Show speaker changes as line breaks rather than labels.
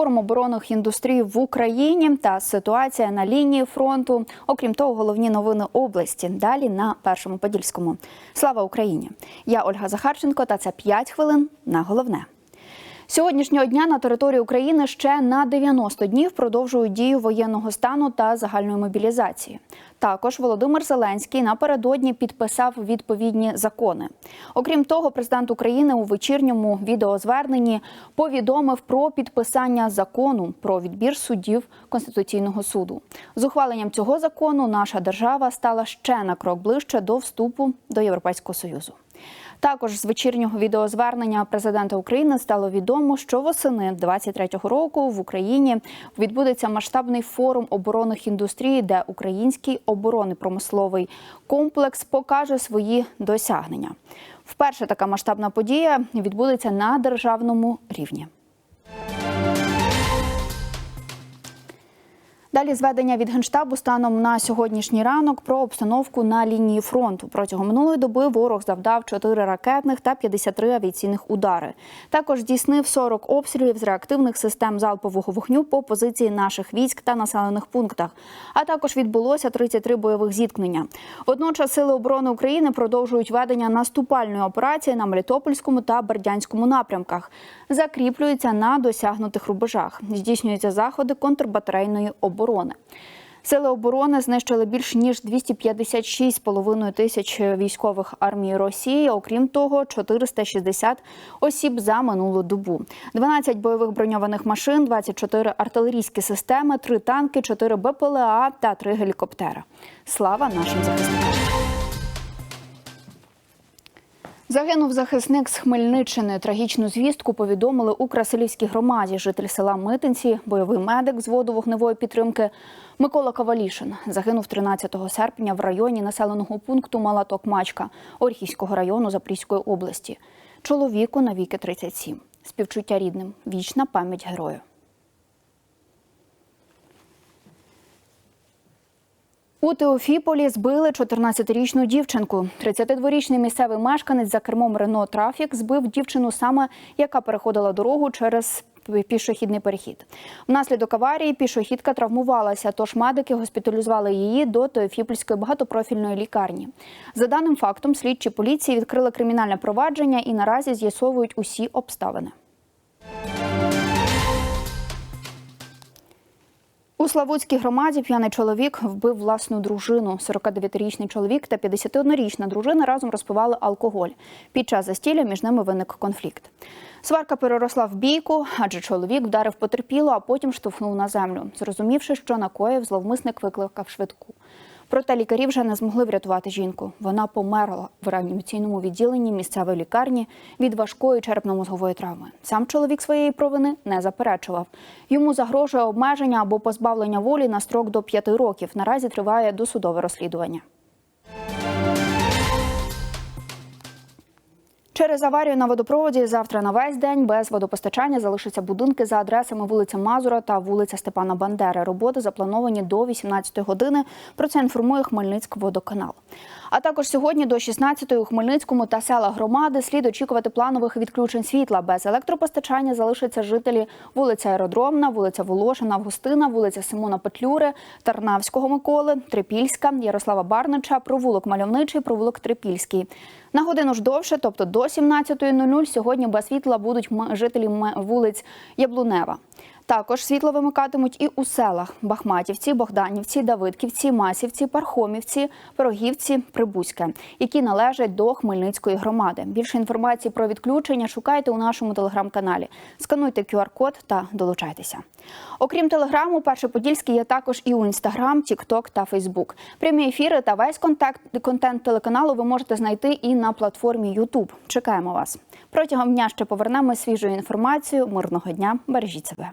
Форум оборонних індустрій в Україні та ситуація на лінії фронту. Окрім того, головні новини області. Далі на першому подільському. Слава Україні! Я Ольга Захарченко. Та це 5 хвилин на головне. Сьогоднішнього дня на території України ще на 90 днів продовжують дію воєнного стану та загальної мобілізації. Також Володимир Зеленський напередодні підписав відповідні закони. Окрім того, президент України у вечірньому відеозверненні повідомив про підписання закону про відбір суддів Конституційного суду. З ухваленням цього закону наша держава стала ще на крок ближче до вступу до Європейського союзу. Також з вечірнього відеозвернення президента України стало відомо, що восени 23-го року в Україні відбудеться масштабний форум оборонних індустрій, де український оборонний промисловий комплекс покаже свої досягнення. Вперше така масштабна подія відбудеться на державному рівні. Далі зведення від генштабу станом на сьогоднішній ранок про обстановку на лінії фронту. Протягом минулої доби ворог завдав 4 ракетних та 53 авіаційних удари. Також здійснив 40 обстрілів з реактивних систем залпового вогню по позиції наших військ та населених пунктах. А також відбулося 33 бойових зіткнення. Водночас сили оборони України продовжують ведення наступальної операції на Мелітопольському та Бердянському напрямках. Закріплюються на досягнутих рубежах. Здійснюються заходи контрбатарейної оборони оборони. Сили оборони знищили більш ніж 256,5 тисяч військових армії Росії. Окрім того, 460 осіб за минулу добу, 12 бойових броньованих машин, 24 артилерійські системи, 3 танки, 4 БПЛА та 3 гелікоптера. Слава нашим захисникам! Загинув захисник з Хмельниччини. Трагічну звістку повідомили у Красилівській громаді. Житель села Митинці, бойовий медик з воду вогневої підтримки Микола Кавалішин загинув 13 серпня в районі населеного пункту Мала Токмачка Орхівського району Запорізької області. Чоловіку на віки 37. Співчуття рідним. Вічна пам'ять герою. У Теофіполі збили 14-річну дівчинку. 32-річний місцевий мешканець за кермом Рено Трафік збив дівчину саме, яка переходила дорогу через пішохідний перехід. Внаслідок аварії пішохідка травмувалася, тож медики госпіталізували її до Теофіпольської багатопрофільної лікарні. За даним фактом, слідчі поліції відкрили кримінальне провадження і наразі з'ясовують усі обставини. У Славутській громаді п'яний чоловік вбив власну дружину. 49-річний чоловік та 51-річна дружина разом розпивали алкоголь. Під час застілля між ними виник конфлікт. Сварка переросла в бійку, адже чоловік вдарив потерпіло, а потім штовхнув на землю. Зрозумівши, що накоїв, зловмисник викликав швидку. Проте лікарі вже не змогли врятувати жінку. Вона померла в реанімаційному відділенні місцевої лікарні від важкої черепно-мозгової травми. Сам чоловік своєї провини не заперечував. Йому загрожує обмеження або позбавлення волі на строк до п'яти років. Наразі триває досудове розслідування. Через аварію на водопроводі завтра на весь день без водопостачання залишаться будинки за адресами вулиця Мазура та вулиця Степана Бандери. Роботи заплановані до 18 години. Про це інформує Хмельницькводоканал. А також сьогодні до 16-ї у Хмельницькому та села громади слід очікувати планових відключень світла. Без електропостачання залишаться жителі вулиця Аеродромна, вулиця Волошина, Августина, вулиця Симона Петлюри, Тарнавського Миколи, Трипільська, Ярослава Барнича, провулок Мальовничий, провулок Трипільський. На годину ж довше, тобто до 17.00 сьогодні без світла будуть жителі вулиць Яблунева. Також світло вимикатимуть і у селах Бахматівці, Богданівці, Давидківці, Масівці, Пархомівці, Пирогівці, Прибузьке, які належать до Хмельницької громади. Більше інформації про відключення шукайте у нашому телеграм-каналі. Скануйте QR-код та долучайтеся. Окрім телеграму, перший подільський є також і у інстаграм, Тікток та Фейсбук. Прямі ефіри та весь контакт контент телеканалу ви можете знайти і на платформі Ютуб. Чекаємо вас протягом дня. Ще повернемо свіжу інформацію. Мирного дня, бережіть себе.